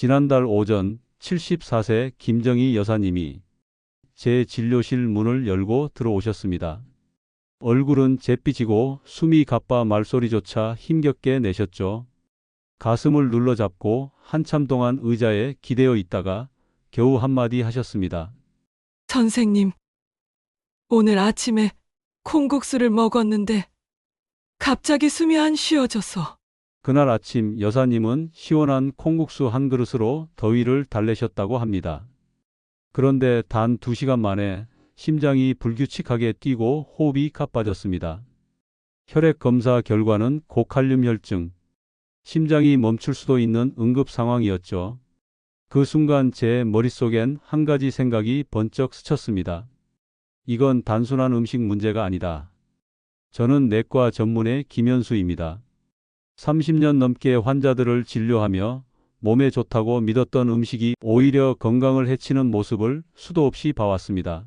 지난달 오전 74세 김정희 여사님이 제 진료실 문을 열고 들어오셨습니다. 얼굴은 잿빛이고 숨이 가빠 말소리조차 힘겹게 내셨죠. 가슴을 눌러잡고 한참 동안 의자에 기대어 있다가 겨우 한마디 하셨습니다. 선생님, 오늘 아침에 콩국수를 먹었는데 갑자기 숨이 안 쉬어져서 그날 아침 여사님은 시원한 콩국수 한 그릇으로 더위를 달래셨다고 합니다. 그런데 단두 시간 만에 심장이 불규칙하게 뛰고 호흡이 가빠졌습니다. 혈액 검사 결과는 고칼륨 혈증, 심장이 멈출 수도 있는 응급 상황이었죠. 그 순간 제 머릿속엔 한 가지 생각이 번쩍 스쳤습니다. 이건 단순한 음식 문제가 아니다. 저는 내과 전문의 김현수입니다. 30년 넘게 환자들을 진료하며 몸에 좋다고 믿었던 음식이 오히려 건강을 해치는 모습을 수도 없이 봐왔습니다.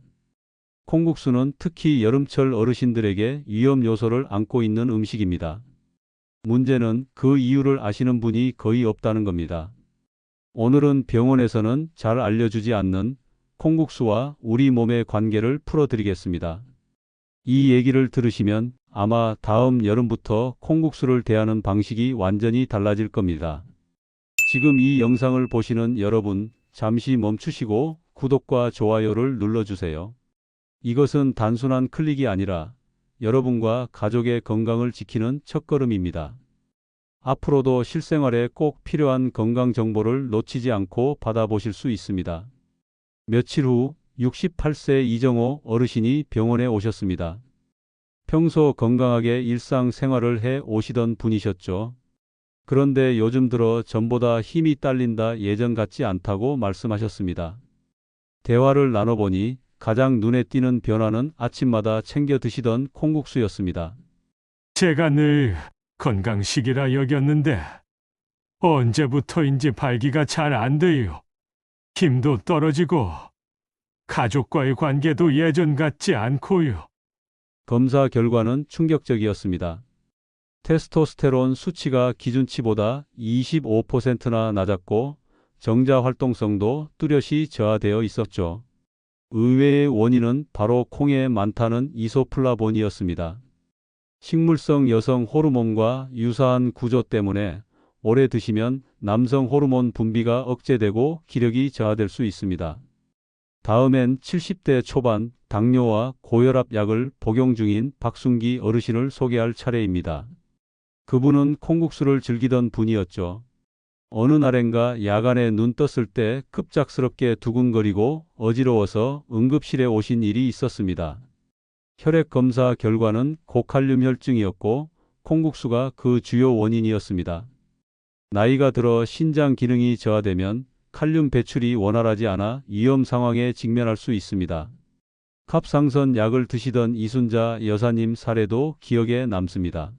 콩국수는 특히 여름철 어르신들에게 위험 요소를 안고 있는 음식입니다. 문제는 그 이유를 아시는 분이 거의 없다는 겁니다. 오늘은 병원에서는 잘 알려주지 않는 콩국수와 우리 몸의 관계를 풀어드리겠습니다. 이 얘기를 들으시면 아마 다음 여름부터 콩국수를 대하는 방식이 완전히 달라질 겁니다. 지금 이 영상을 보시는 여러분, 잠시 멈추시고 구독과 좋아요를 눌러주세요. 이것은 단순한 클릭이 아니라 여러분과 가족의 건강을 지키는 첫걸음입니다. 앞으로도 실생활에 꼭 필요한 건강 정보를 놓치지 않고 받아보실 수 있습니다. 며칠 후 68세 이정호 어르신이 병원에 오셨습니다. 평소 건강하게 일상생활을 해 오시던 분이셨죠. 그런데 요즘 들어 전보다 힘이 딸린다 예전 같지 않다고 말씀하셨습니다. 대화를 나눠보니 가장 눈에 띄는 변화는 아침마다 챙겨 드시던 콩국수였습니다. 제가 늘 건강식이라 여겼는데 언제부터인지 발기가 잘 안 돼요. 힘도 떨어지고 가족과의 관계도 예전 같지 않고요. 검사 결과는 충격적이었습니다. 테스토스테론 수치가 기준치보다 25%나 낮았고 정자 활동성도 뚜렷이 저하되어 있었죠. 의외의 원인은 바로 콩에 많다는 이소플라본이었습니다. 식물성 여성 호르몬과 유사한 구조 때문에 오래 드시면 남성 호르몬 분비가 억제되고 기력이 저하될 수 있습니다. 다음엔 70대 초반 당뇨와 고혈압 약을 복용 중인 박순기 어르신을 소개할 차례입니다. 그분은 콩국수를 즐기던 분이었죠. 어느 날엔가 야간에 눈 떴을 때 급작스럽게 두근거리고 어지러워서 응급실에 오신 일이 있었습니다. 혈액 검사 결과는 고칼륨 혈증이었고 콩국수가 그 주요 원인이었습니다. 나이가 들어 신장 기능이 저하되면 칼륨 배출이 원활하지 않아 위험 상황에 직면할 수 있습니다. 갑상선 약을 드시던 이순자 여사님 사례도 기억에 남습니다.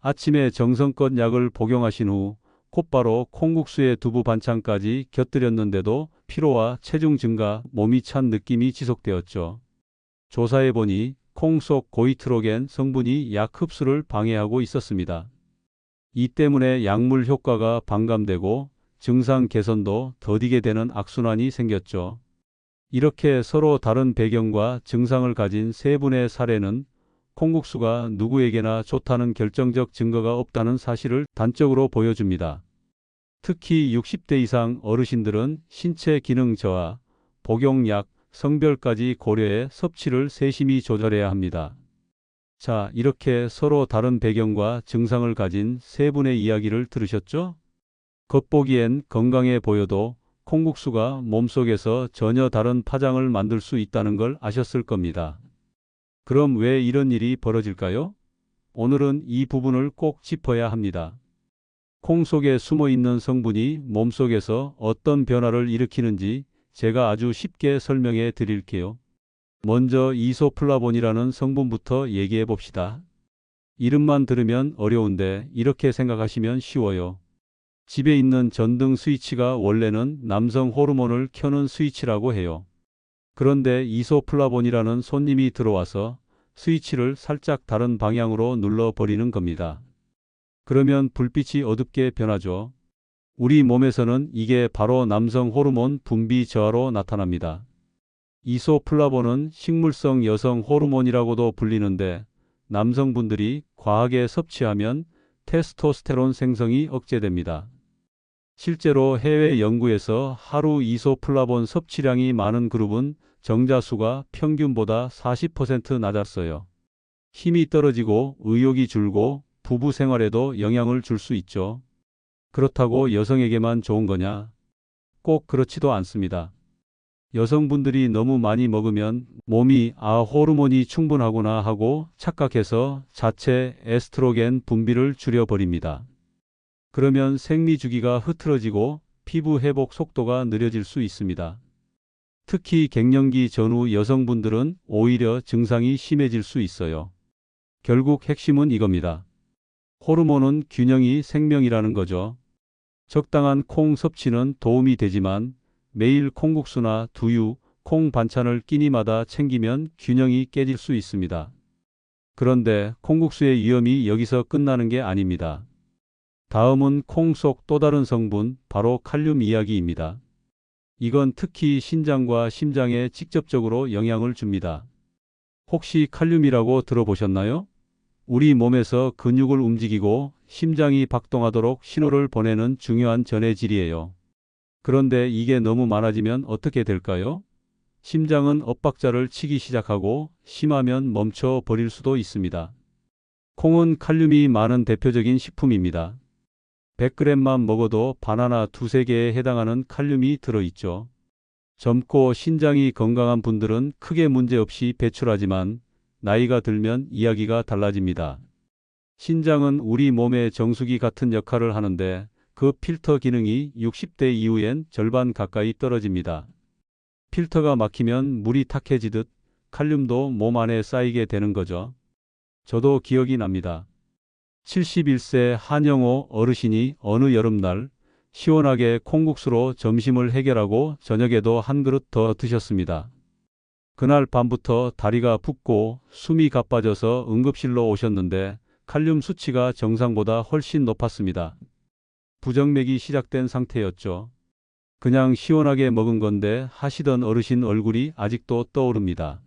아침에 정성껏 약을 복용하신 후 곧바로 콩국수에 두부 반찬까지 곁들였는데도 피로와 체중 증가, 몸이 찬 느낌이 지속되었죠. 조사해보니 콩 속 고이트로겐 성분이 약 흡수를 방해하고 있었습니다. 이 때문에 약물 효과가 반감되고 증상 개선도 더디게 되는 악순환이 생겼죠. 이렇게 서로 다른 배경과 증상을 가진 세 분의 사례는 콩국수가 누구에게나 좋다는 결정적 증거가 없다는 사실을 단적으로 보여줍니다. 특히 60대 이상 어르신들은 신체 기능 저하, 복용약, 성별까지 고려해 섭취를 세심히 조절해야 합니다. 자, 이렇게 서로 다른 배경과 증상을 가진 세 분의 이야기를 들으셨죠? 겉보기엔 건강해 보여도 콩국수가 몸속에서 전혀 다른 파장을 만들 수 있다는 걸 아셨을 겁니다. 그럼 왜 이런 일이 벌어질까요? 오늘은 이 부분을 꼭 짚어야 합니다. 콩 속에 숨어 있는 성분이 몸속에서 어떤 변화를 일으키는지 제가 아주 쉽게 설명해 드릴게요. 먼저 이소플라본이라는 성분부터 얘기해 봅시다. 이름만 들으면 어려운데 이렇게 생각하시면 쉬워요. 집에 있는 전등 스위치가 원래는 남성 호르몬을 켜는 스위치라고 해요. 그런데 이소플라본이라는 손님이 들어와서 스위치를 살짝 다른 방향으로 눌러버리는 겁니다. 그러면 불빛이 어둡게 변하죠. 우리 몸에서는 이게 바로 남성 호르몬 분비 저하로 나타납니다. 이소플라본은 식물성 여성 호르몬이라고도 불리는데 남성분들이 과하게 섭취하면 테스토스테론 생성이 억제됩니다. 실제로 해외 연구에서 하루 이소플라본 섭취량이 많은 그룹은 정자수가 평균보다 40% 낮았어요. 힘이 떨어지고 의욕이 줄고 부부 생활에도 영향을 줄 수 있죠. 그렇다고 여성에게만 좋은 거냐? 꼭 그렇지도 않습니다. 여성분들이 너무 많이 먹으면 몸이 아, 호르몬이 충분하구나 하고 착각해서 자체 에스트로겐 분비를 줄여버립니다. 그러면 생리 주기가 흐트러지고 피부 회복 속도가 느려질 수 있습니다. 특히 갱년기 전후 여성분들은 오히려 증상이 심해질 수 있어요. 결국 핵심은 이겁니다. 호르몬은 균형이 생명이라는 거죠. 적당한 콩 섭취는 도움이 되지만 매일 콩국수나 두유, 콩 반찬을 끼니마다 챙기면 균형이 깨질 수 있습니다. 그런데 콩국수의 위험이 여기서 끝나는 게 아닙니다. 다음은 콩 속 또 다른 성분, 바로 칼륨 이야기입니다. 이건 특히 신장과 심장에 직접적으로 영향을 줍니다. 혹시 칼륨이라고 들어보셨나요? 우리 몸에서 근육을 움직이고 심장이 박동하도록 신호를 보내는 중요한 전해질이에요. 그런데 이게 너무 많아지면 어떻게 될까요? 심장은 엇박자를 치기 시작하고 심하면 멈춰 버릴 수도 있습니다. 콩은 칼륨이 많은 대표적인 식품입니다. 100g만 먹어도 바나나 두세 개에 해당하는 칼륨이 들어있죠. 젊고 신장이 건강한 분들은 크게 문제없이 배출하지만 나이가 들면 이야기가 달라집니다. 신장은 우리 몸의 정수기 같은 역할을 하는데 그 필터 기능이 60대 이후엔 절반 가까이 떨어집니다. 필터가 막히면 물이 탁해지듯 칼륨도 몸 안에 쌓이게 되는 거죠. 저도 기억이 납니다. 71세 한영호 어르신이 어느 여름날 시원하게 콩국수로 점심을 해결하고 저녁에도 한 그릇 더 드셨습니다. 그날 밤부터 다리가 붓고 숨이 가빠져서 응급실로 오셨는데 칼륨 수치가 정상보다 훨씬 높았습니다. 부정맥이 시작된 상태였죠. 그냥 시원하게 먹은 건데 하시던 어르신 얼굴이 아직도 떠오릅니다.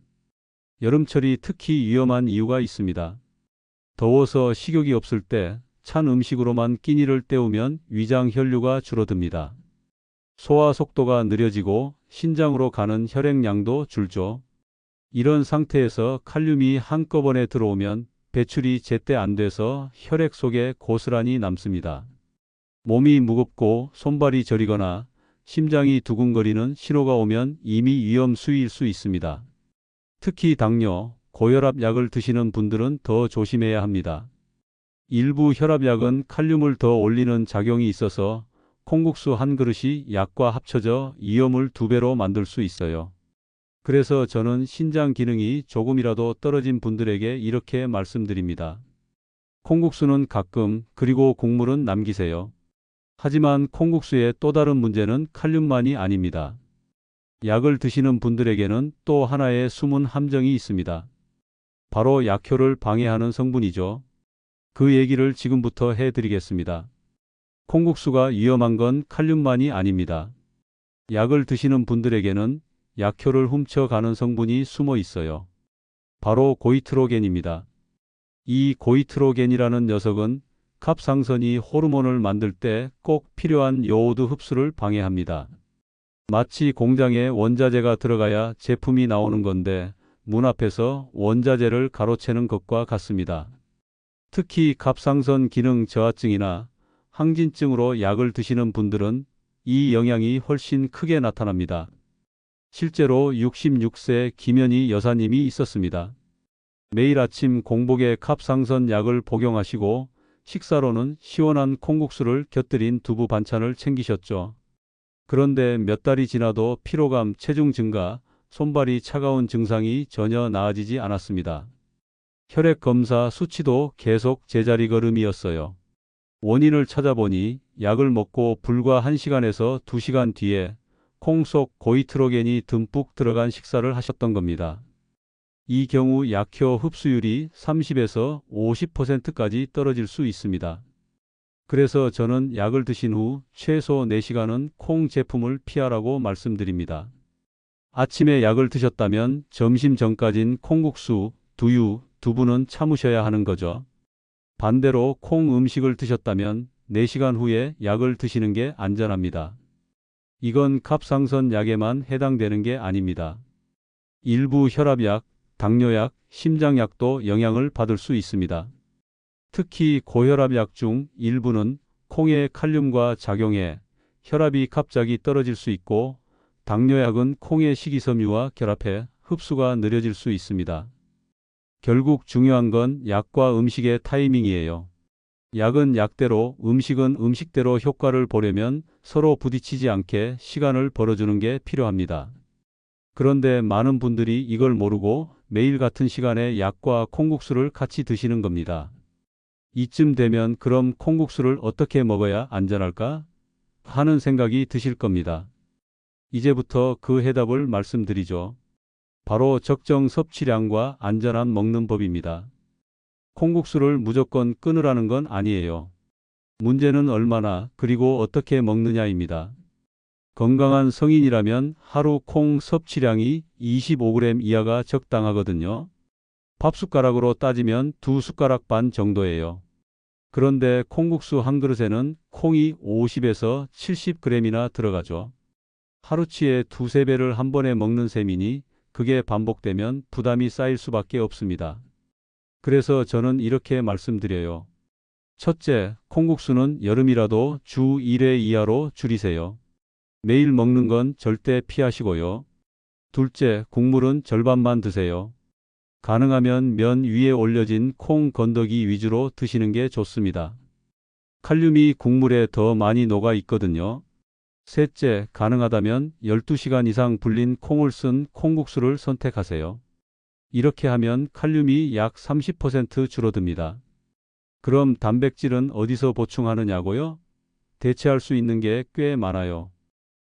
여름철이 특히 위험한 이유가 있습니다. 더워서 식욕이 없을 때 찬 음식으로만 끼니를 때우면 위장 혈류가 줄어듭니다. 소화 속도가 느려지고 신장으로 가는 혈액량도 줄죠. 이런 상태에서 칼륨이 한꺼번에 들어오면 배출이 제때 안 돼서 혈액 속에 고스란히 남습니다. 몸이 무겁고 손발이 저리거나 심장이 두근거리는 신호가 오면 이미 위험 수위일 수 있습니다. 특히 당뇨, 고혈압 약을 드시는 분들은 더 조심해야 합니다. 일부 혈압약은 칼륨을 더 올리는 작용이 있어서 콩국수 한 그릇이 약과 합쳐져 위험을 두 배로 만들 수 있어요. 그래서 저는 신장 기능이 조금이라도 떨어진 분들에게 이렇게 말씀드립니다. 콩국수는 가끔 그리고 국물은 남기세요. 하지만 콩국수의 또 다른 문제는 칼륨만이 아닙니다. 약을 드시는 분들에게는 또 하나의 숨은 함정이 있습니다. 바로 약효를 방해하는 성분이죠. 그 얘기를 지금부터 해드리겠습니다. 콩국수가 위험한 건 칼륨만이 아닙니다. 약을 드시는 분들에게는 약효를 훔쳐가는 성분이 숨어 있어요. 바로 고이트로겐입니다. 이 고이트로겐이라는 녀석은 갑상선이 호르몬을 만들 때 꼭 필요한 요오드 흡수를 방해합니다. 마치 공장에 원자재가 들어가야 제품이 나오는 건데 문 앞에서 원자재를 가로채는 것과 같습니다. 특히 갑상선 기능 저하증이나 항진증으로 약을 드시는 분들은 이 영향이 훨씬 크게 나타납니다. 실제로 66세 김현희 여사님이 있었습니다. 매일 아침 공복에 갑상선 약을 복용하시고 식사로는 시원한 콩국수를 곁들인 두부 반찬을 챙기셨죠. 그런데 몇 달이 지나도 피로감, 체중 증가, 손발이 차가운 증상이 전혀 나아지지 않았습니다. 혈액 검사 수치도 계속 제자리 걸음이었어요. 원인을 찾아보니 약을 먹고 불과 1시간에서 2시간 뒤에 콩 속 고이트로겐이 듬뿍 들어간 식사를 하셨던 겁니다. 이 경우 약효 흡수율이 30에서 50%까지 떨어질 수 있습니다. 그래서 저는 약을 드신 후 최소 4시간은 콩 제품을 피하라고 말씀드립니다. 아침에 약을 드셨다면 점심 전까진 콩국수, 두유, 두부는 참으셔야 하는 거죠. 반대로 콩 음식을 드셨다면 4시간 후에 약을 드시는 게 안전합니다. 이건 갑상선 약에만 해당되는 게 아닙니다. 일부 혈압약, 당뇨약, 심장약도 영향을 받을 수 있습니다. 특히 고혈압약 중 일부는 콩의 칼륨과 작용해 혈압이 갑자기 떨어질 수 있고 당뇨약은 콩의 식이섬유와 결합해 흡수가 느려질 수 있습니다. 결국 중요한 건 약과 음식의 타이밍이에요. 약은 약대로, 음식은 음식대로 효과를 보려면 서로 부딪히지 않게 시간을 벌어주는 게 필요합니다. 그런데 많은 분들이 이걸 모르고 매일 같은 시간에 약과 콩국수를 같이 드시는 겁니다. 이쯤 되면 그럼 콩국수를 어떻게 먹어야 안전할까? 하는 생각이 드실 겁니다. 이제부터 그 해답을 말씀드리죠. 바로 적정 섭취량과 안전한 먹는 법입니다. 콩국수를 무조건 끊으라는 건 아니에요. 문제는 얼마나 그리고 어떻게 먹느냐입니다. 건강한 성인이라면 하루 콩 섭취량이 25g 이하가 적당하거든요. 밥 숟가락으로 따지면 두 숟가락 반 정도예요. 그런데 콩국수 한 그릇에는 콩이 50에서 70g이나 들어가죠. 하루치에 두세 배를 한 번에 먹는 셈이니 그게 반복되면 부담이 쌓일 수밖에 없습니다. 그래서 저는 이렇게 말씀드려요. 첫째, 콩국수는 여름이라도 주 1회 이하로 줄이세요. 매일 먹는 건 절대 피하시고요. 둘째, 국물은 절반만 드세요. 가능하면 면 위에 올려진 콩 건더기 위주로 드시는 게 좋습니다. 칼륨이 국물에 더 많이 녹아 있거든요. 셋째, 가능하다면 12시간 이상 불린 콩을 쓴 콩국수를 선택하세요. 이렇게 하면 칼륨이 약 30% 줄어듭니다. 그럼 단백질은 어디서 보충하느냐고요? 대체할 수 있는 게 꽤 많아요.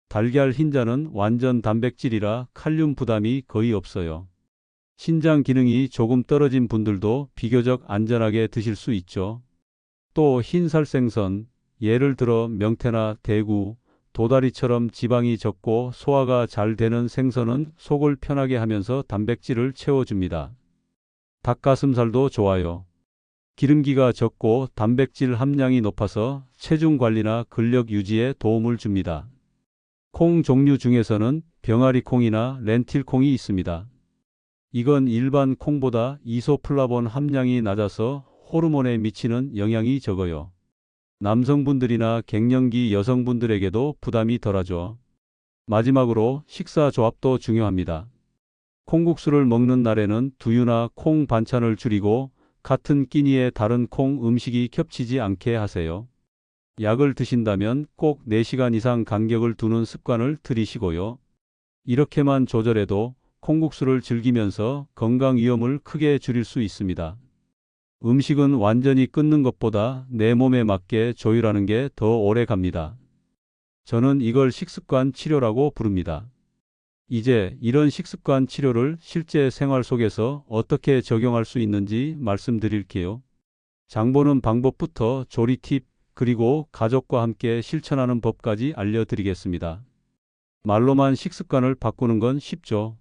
달걀 흰자는 완전 단백질이라 칼륨 부담이 거의 없어요. 신장 기능이 조금 떨어진 분들도 비교적 안전하게 드실 수 있죠. 또 흰살 생선, 예를 들어 명태나 대구, 도다리처럼 지방이 적고 소화가 잘 되는 생선은 속을 편하게 하면서 단백질을 채워줍니다. 닭가슴살도 좋아요. 기름기가 적고 단백질 함량이 높아서 체중 관리나 근력 유지에 도움을 줍니다. 콩 종류 중에서는 병아리 콩이나 렌틸 콩이 있습니다. 이건 일반 콩보다 이소플라본 함량이 낮아서 호르몬에 미치는 영향이 적어요. 남성분들이나 갱년기 여성분들에게도 부담이 덜하죠. 마지막으로 식사 조합도 중요합니다. 콩국수를 먹는 날에는 두유나 콩 반찬을 줄이고 같은 끼니에 다른 콩 음식이 겹치지 않게 하세요. 약을 드신다면 꼭 4시간 이상 간격을 두는 습관을 들이시고요. 이렇게만 조절해도 콩국수를 즐기면서 건강 위험을 크게 줄일 수 있습니다. 음식은 완전히 끊는 것보다 내 몸에 맞게 조율하는 게 더 오래 갑니다. 저는 이걸 식습관 치료라고 부릅니다. 이제 이런 식습관 치료를 실제 생활 속에서 어떻게 적용할 수 있는지 말씀드릴게요. 장보는 방법부터 조리 팁, 그리고 가족과 함께 실천하는 법까지 알려드리겠습니다. 말로만 식습관을 바꾸는 건 쉽죠.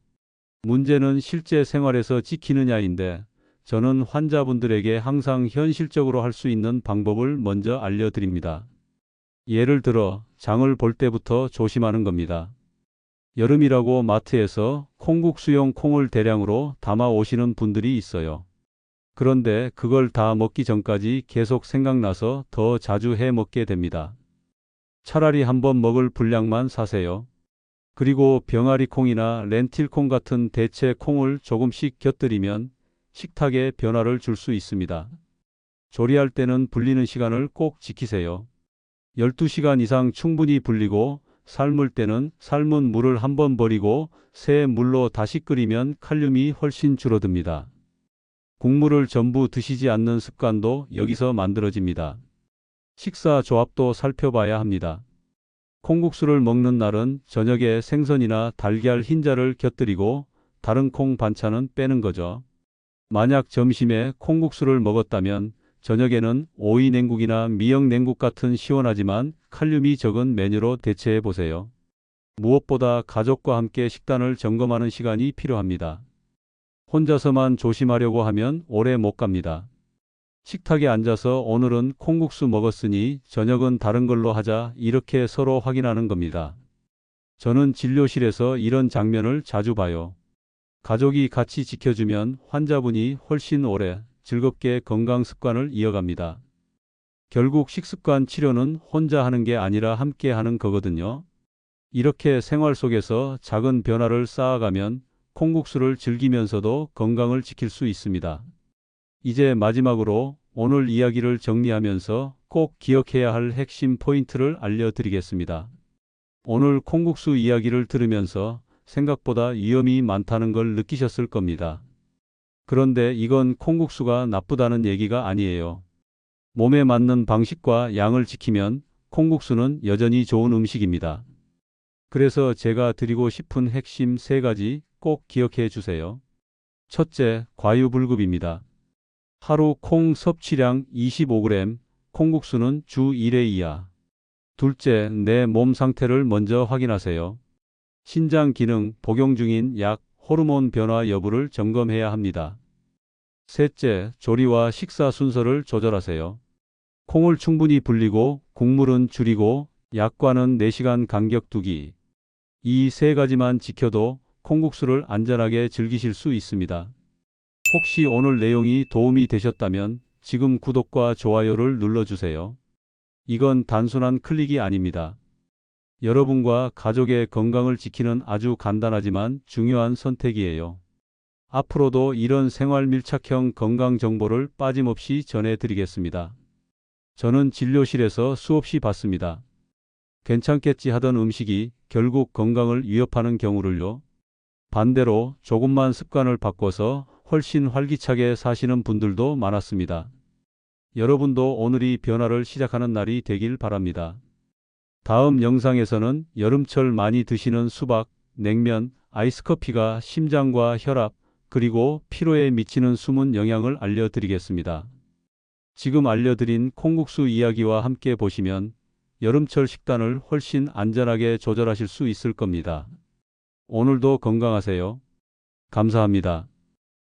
문제는 실제 생활에서 지키느냐인데 저는 환자분들에게 항상 현실적으로 할 수 있는 방법을 먼저 알려드립니다. 예를 들어 장을 볼 때부터 조심하는 겁니다. 여름이라고 마트에서 콩국수용 콩을 대량으로 담아 오시는 분들이 있어요. 그런데 그걸 다 먹기 전까지 계속 생각나서 더 자주 해 먹게 됩니다. 차라리 한번 먹을 분량만 사세요. 그리고 병아리 콩이나 렌틸 콩 같은 대체 콩을 조금씩 곁들이면 식탁에 변화를 줄 수 있습니다. 조리할 때는 불리는 시간을 꼭 지키세요. 12시간 이상 충분히 불리고 삶을 때는 삶은 물을 한번 버리고 새 물로 다시 끓이면 칼륨이 훨씬 줄어듭니다. 국물을 전부 드시지 않는 습관도 여기서 만들어집니다. 식사 조합도 살펴봐야 합니다. 콩국수를 먹는 날은 저녁에 생선이나 달걀 흰자를 곁들이고 다른 콩 반찬은 빼는 거죠. 만약 점심에 콩국수를 먹었다면 저녁에는 오이 냉국이나 미역 냉국 같은 시원하지만 칼륨이 적은 메뉴로 대체해 보세요. 무엇보다 가족과 함께 식단을 점검하는 시간이 필요합니다. 혼자서만 조심하려고 하면 오래 못 갑니다. 식탁에 앉아서 오늘은 콩국수 먹었으니 저녁은 다른 걸로 하자 이렇게 서로 확인하는 겁니다. 저는 진료실에서 이런 장면을 자주 봐요. 가족이 같이 지켜주면 환자분이 훨씬 오래 즐겁게 건강 습관을 이어갑니다. 결국 식습관 치료는 혼자 하는 게 아니라 함께 하는 거거든요. 이렇게 생활 속에서 작은 변화를 쌓아가면 콩국수를 즐기면서도 건강을 지킬 수 있습니다. 이제 마지막으로 오늘 이야기를 정리하면서 꼭 기억해야 할 핵심 포인트를 알려드리겠습니다. 오늘 콩국수 이야기를 들으면서 생각보다 위험이 많다는 걸 느끼셨을 겁니다. 그런데 이건 콩국수가 나쁘다는 얘기가 아니에요. 몸에 맞는 방식과 양을 지키면 콩국수는 여전히 좋은 음식입니다. 그래서 제가 드리고 싶은 핵심 세 가지 꼭 기억해 주세요. 첫째, 과유불급입니다. 하루 콩 섭취량 25g, 콩국수는 주 1회 이하. 둘째, 내 몸 상태를 먼저 확인하세요. 신장 기능, 복용 중인 약, 호르몬 변화 여부를 점검해야 합니다. 셋째, 조리와 식사 순서를 조절하세요. 콩을 충분히 불리고 국물은 줄이고 약과는 4시간 간격 두기. 이 세 가지만 지켜도 콩국수를 안전하게 즐기실 수 있습니다. 혹시 오늘 내용이 도움이 되셨다면 지금 구독과 좋아요를 눌러주세요. 이건 단순한 클릭이 아닙니다. 여러분과 가족의 건강을 지키는 아주 간단하지만 중요한 선택이에요. 앞으로도 이런 생활 밀착형 건강 정보를 빠짐없이 전해드리겠습니다. 저는 진료실에서 수없이 봤습니다. 괜찮겠지 하던 음식이 결국 건강을 위협하는 경우를요. 반대로 조금만 습관을 바꿔서 훨씬 활기차게 사시는 분들도 많았습니다. 여러분도 오늘이 변화를 시작하는 날이 되길 바랍니다. 다음 영상에서는 여름철 많이 드시는 수박, 냉면, 아이스커피가 심장과 혈압, 그리고 피로에 미치는 숨은 영향을 알려드리겠습니다. 지금 알려드린 콩국수 이야기와 함께 보시면 여름철 식단을 훨씬 안전하게 조절하실 수 있을 겁니다. 오늘도 건강하세요. 감사합니다.